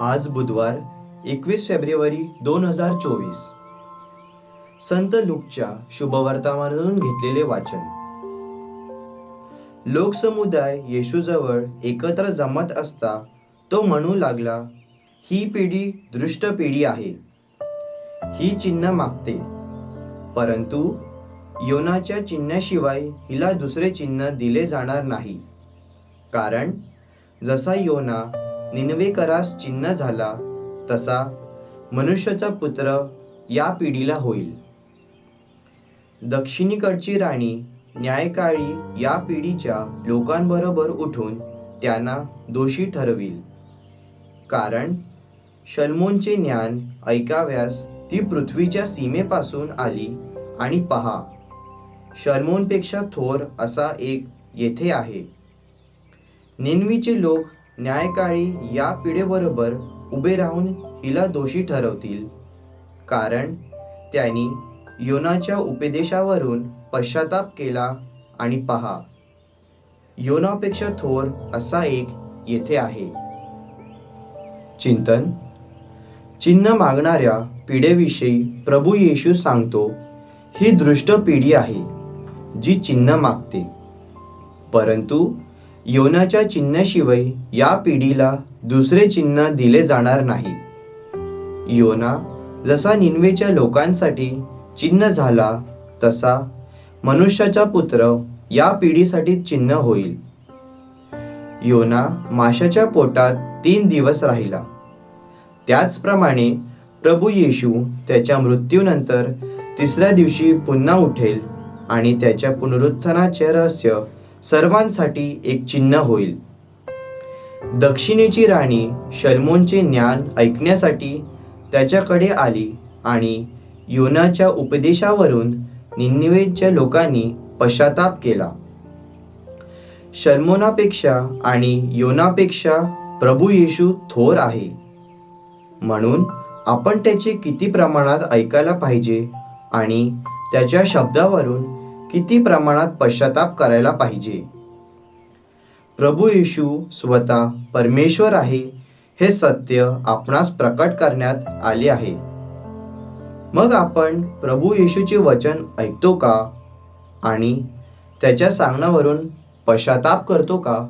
आज बुधवार एकवीस फेब्रुवारी दोन हजार चोवीस. संत लुकच्या शुभवर्तमानातून घेतलेले वाचन. लोकसमुदाय येशूजवळ एकत्र जमत असता तो म्हणू लागला ही पिढी दृष्ट पिढी आहे. ही चिन्ह मागते. परंतु योनाच्या चिन्हाशिवाय हिला दुसरे चिन्ह दिले जाणार नाही. कारण जसा योना निनवेकरास चिन्ह झाला तसा मनुष्याचा पुत्र या पिढीला होईल. दक्षिणीकडची राणी न्यायकाळी या पिढीच्या लोकांबरोबर उठून त्यांना दोषी ठरविल. कारण शल्मोनचे ज्ञान ऐकाव्यास ती पृथ्वीच्या सीमेपासून आली आणि पहा शल्मोनपेक्षा थोर असा एक येथे आहे. निन्वीचे लोक न्यायकाळी या पिढेबरोबर उभे राहून हिला दोषी ठरवतील. कारण त्यांनी योनाच्या उपदेशावरून पश्चाताप केला आणि पहा योनापेक्षा थोर असा एक येथे आहे. चिंतन. चिन्ह मागणाऱ्या पिढीविषयी प्रभू येशू सांगतो ही दृष्ट पिढी आहे जी चिन्ह मागते. परंतु योनाच्या चिन्हाशिवाय या पिढीला दुसरे चिन्ह दिले जाणार नाही. योना जसा निन्वेच्या लोकांसाठी चिन्ह झाला तसा मनुष्याचा पुत्र या पिढीसाठी चिन्ह होईल. योना माशाच्या पोटात तीन दिवस राहिला. त्याचप्रमाणे प्रभू येशू त्याच्या मृत्यूनंतर तिसऱ्या दिवशी पुन्हा उठेल आणि त्याच्या पुनरुत्थानाचे रहस्य सर्वांसाठी एक चिन्ह होईल. दक्षिणेची राणी शल्मोनचे ज्ञान ऐकण्यासाठी त्याच्याकडे आली आणि योनाच्या उपदेशावरून निन्निवेदच्या लोकांनी पश्चाताप केला. शल्मोनापेक्षा आणि योनापेक्षा प्रभू येशू थोर आहे. म्हणून आपण त्याचे किती प्रमाणात ऐकायला पाहिजे आणि त्याच्या शब्दावरून किती प्रमाणात पश्चाताप करायला पाहिजे. प्रभू येशू स्वतः परमेश्वर आहे हे सत्य आपणास प्रकट करण्यात आले आहे. मग आपण प्रभू येशूचे वचन ऐकतो का? आणि त्याच्या सांगण्यावरून पश्चाताप करतो का?